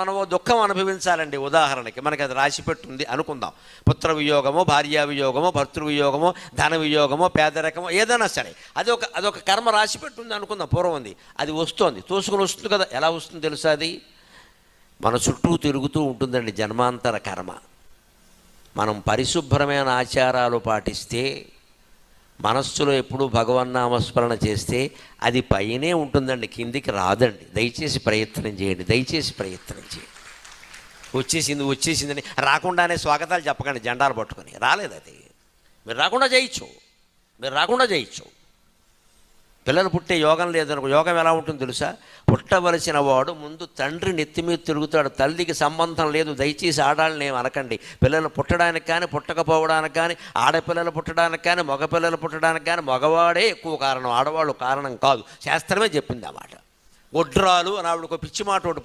మనము దుఃఖం అనుభవించాలండి. ఉదాహరణకి మనకి అది రాసి పెట్టుంది అనుకుందాం. పుత్ర వియోగమో భార్యా వియోగమో భర్తృ వియోగము ధన వియోగము పేదరికమో ఏదైనా సరే. అది ఒక అదొక కర్మ రాసి పెట్టుంది అనుకుందాం పూర్వం ఉంది. అది వస్తోంది. తోసుకుని వస్తుంది కదా. ఎలా వస్తుంది తెలుసా అది? మన చుట్టూ తిరుగుతూ ఉంటుందండి జన్మాంతర కర్మ. మనం పరిశుభ్రమైన ఆచారాలు పాటిస్తే మనస్సులో ఎప్పుడు భగవన్నామస్మరణ చేస్తే అది పైనే ఉంటుందండి కిందికి రాదండి. దయచేసి ప్రయత్నం చేయండి దయచేసి ప్రయత్నం చేయండి. వచ్చేసింది వచ్చేసిందని రాకుండానే స్వాగతాలు చెప్పకండి జెండాలు పట్టుకొని. రాలేదు అది. మీరు రాకుండా చేయొచ్చు మీరు రాకుండా చేయొచ్చు పిల్లలు పుట్టే యోగం లేదనుకో యోగం ఎలా ఉంటుంది తెలుసా? పుట్టవలసిన వాడు ముందు తండ్రి నెత్తి మీద తిరుగుతాడు తల్లికి సంబంధం లేదు దయచేసి ఆడాలని ఏం అనకండి. పిల్లలు పుట్టడానికి కానీ పుట్టకపోవడానికి కానీ ఆడపిల్లలు పుట్టడానికి కానీ మగపిల్లలు పుట్టడానికి కానీ మగవాడే ఎక్కువ కారణం ఆడవాళ్ళు కారణం కాదు. శాస్త్రమే చెప్పింది ఆ మాట. ఒడ్రాలు అని ఆవిడకు పిచ్చి మాట ఒకటి